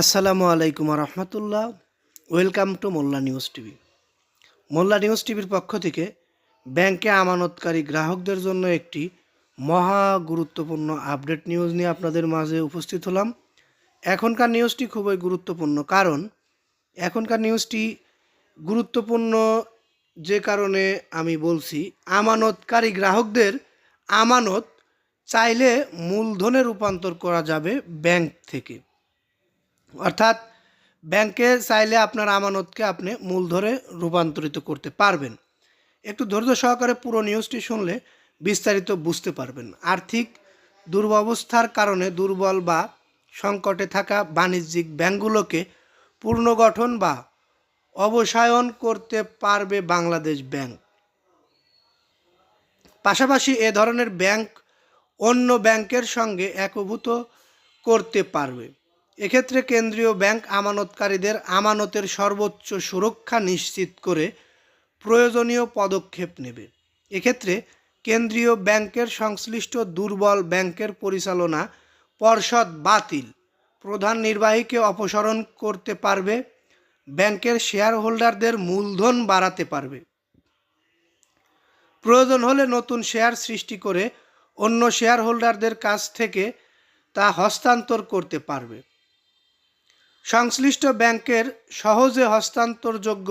আসসালামু আলাইকুম রহমতুল্লাহ welcome to Molla news TV. Molla news টিভির পক্ষ থেকে ব্যাংকে আমানতকারী গ্রাহকদের জন্য একটি মহা গুরুত্বপূর্ণ আপডেট নিউজ নিয়ে আপনাদের মাঝে উপস্থিত হলাম। এখনকার নিউজটি খুবই গুরুত্বপূর্ণ কারণ এখনকার নিউজটি গুরুত্বপূর্ণ যে কারণে আমি বলছি, আমানতকারী গ্রাহকদের আমানত চাইলে মূলধনে রূপান্তর করা যাবে ব্যাংক থেকে। অর্থাৎ ব্যাংকে চাইলে আপনার আমানতকে আপনি মূল ধরে রূপান্তরিত করতে পারবেন। একটু ধৈর্য সহকারে পুরো নিউজটি শুনলে বিস্তারিত বুঝতে পারবেন। আর্থিক দুর্বস্থার কারণে দুর্বল বা সংকটে থাকা বাণিজ্যিক ব্যাংকগুলোকে পুনর্গঠন বা অবসায়ন করতে পারবে বাংলাদেশ ব্যাংক। পাশাপাশি এ ধরনের ব্যাংক অন্য ব্যাংকের সঙ্গে একভূত করতে পারবে। এক্ষেত্রে কেন্দ্রীয় ব্যাংক আমানতকারীদের আমানতের সর্বোচ্চ সুরক্ষা নিশ্চিত করে প্রয়োজনীয় পদক্ষেপ নেবে। এক্ষেত্রে কেন্দ্রীয় ব্যাংকের সংশ্লিষ্ট দুর্বল ব্যাংকের পরিচালনা পর্ষদ বাতিল। প্রধান নির্বাহীকে অপসারণ করতে পারবে, ব্যাংকের শেয়ার হোল্ডারদের মূলধন বাড়াতে পারবে। প্রয়োজন হলে নতুন শেয়ার সৃষ্টি করে অন্য শেয়ার হোল্ডারদের কাছ থেকে তা হস্তান্তর করতে পারবে। সংশ্লিষ্ট ব্যাংকের সহজে হস্তান্তরযোগ্য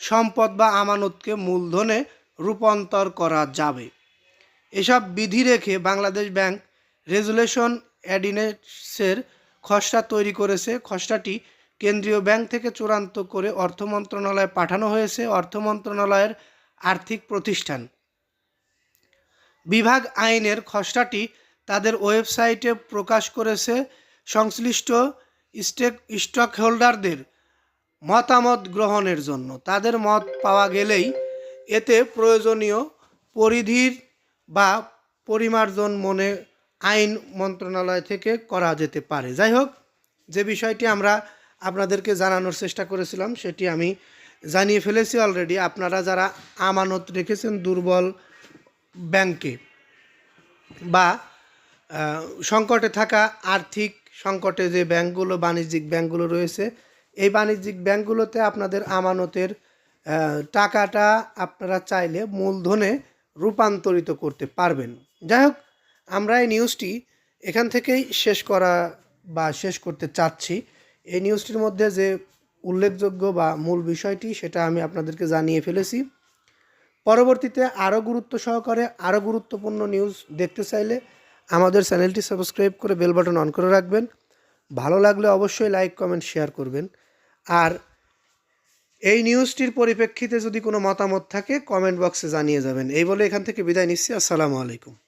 সম্পদ বা আমানতকে মূলধনে রূপান্তর করা যাবে। এসব বিধি রেখে বাংলাদেশ ব্যাংক রেজুলেশন অ্যাডিনেসের খসড়া তৈরি করেছে। খসড়াটি কেন্দ্রীয় ব্যাংক থেকে চূড়ান্ত করে অর্থ মন্ত্রণালয়ে পাঠানো হয়েছে। অর্থ মন্ত্রণালয়ের আর্থিক প্রতিষ্ঠান বিভাগ আইনের খসড়াটি তাদের ওয়েবসাইটে প্রকাশ করেছে। সংশ্লিষ্ট স্টেক স্টক হোল্ডারদের মতামত গ্রহণের জন্য। তাদের মত পাওয়া গেলেই এতে প্রয়োজনীয় পরিধির বা পরিমার্জন মনে আইন মন্ত্রণালয় থেকে করা যেতে পারে। যাই হোক, যে বিষয়টি আমরা আপনাদেরকে জানানোর চেষ্টা করেছিলাম, সেটি আমি জানিয়ে ফেলেছি অলরেডি আপনারা যারা আমানত রেখেছেন দুর্বল ব্যাংকে বা সংকটে থাকা আর্থিক সংকটে যে ব্যাংকগুলো, বাণিজ্যিক ব্যাংকগুলো রয়েছে, এই বাণিজ্যিক ব্যাংকগুলোতে আপনাদের আমানতের টাকাটা আপনারা চাইলে মূলধনে রূপান্তরিত করতে পারবেন। যাই হোক, আমরা এই নিউজটি এখান থেকেই শেষ করা বা শেষ করতে চাচ্ছি। এই নিউজটির মধ্যে যে উল্লেখযোগ্য বা মূল বিষয়টি, সেটা আমি আপনাদেরকে জানিয়ে ফেলেছি। পরবর্তীতে আরও গুরুত্ব সহকারে আরও গুরুত্বপূর্ণ নিউজ দেখতে চাইলে আমাদের চ্যানেলটি সাবস্ক্রাইব করে বেল বাটন অন করে রাখবেন। ভালো লাগলে অবশ্যই লাইক, কমেন্ট, শেয়ার করবেন। আর এই নিউজটির পরিপ্রেক্ষিতে যদি কোনো মতামত থাকে, কমেন্ট বক্সে জানিয়ে যাবেন। এই বলে এখান থেকে বিদায় নিচ্ছি। আসসালামু আলাইকুম।